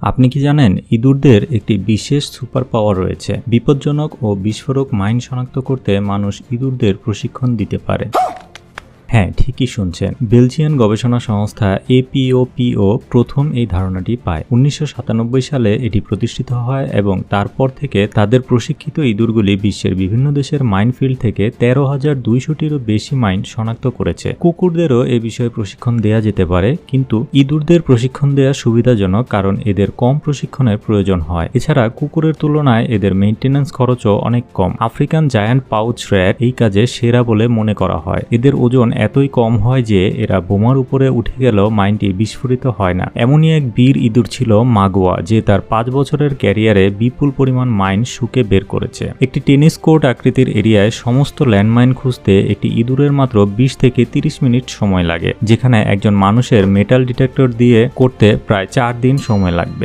আপনি কি জানেন, ইঁদুরদের একটি বিশেষ সুপার পাওয়ার রয়েছে। বিপজ্জনক ও বিস্ফোরক মাইন শনাক্ত করতে মানুষ ইঁদুরদের প্রশিক্ষণ দিতে পারে। হ্যাঁ ঠিকই শুনছেন। বেলজিয়ান গবেষণা সংস্থা এপিওপিও প্রথম এই ধারণাটি পায়। উনিশশো সাতানব্বই সালে এটি প্রতিষ্ঠিত হয় এবং তারপর থেকে তাদের প্রশিক্ষিত ইঁদুরগুলি বিশ্বের বিভিন্ন দেশের মাইনফিল্ড থেকে তেরো হাজার দুইশোটিরও বেশি মাইন শনাক্ত করেছে। কুকুরদেরও এ বিষয়ে প্রশিক্ষণ দেয়া যেতে পারে, কিন্তু ইঁদুরদের প্রশিক্ষণ দেওয়া সুবিধাজনক কারণ এদের কম প্রশিক্ষণের প্রয়োজন হয়। এছাড়া কুকুরের তুলনায় এদের মেইনটেন্যান্স খরচও অনেক কম। আফ্রিকান জায়ান্ট পাউচ র্যাট এই কাজে সেরা বলে মনে করা হয়। এদের ওজন এতই কম হয় যে এরা বোমার উপরে উঠে গেলেও মাইনটি বিস্ফোরিত হয় না। এমনই এক বীর ইঁদুর ছিল মাগোয়া, যে তার পাঁচ বছরের ক্যারিয়ারে বিপুল পরিমাণ মাইন শুকে বের করেছে। একটি টেনিস কোর্ট আকৃতির এরিয়ায় সমস্ত ল্যান্ডমাইন খুঁজতে একটি ইঁদুরের মাত্র বিশ থেকে তিরিশ মিনিট সময় লাগে, যেখানে একজন মানুষের মেটাল ডিটেক্টর দিয়ে করতে প্রায় চার দিন সময় লাগবে।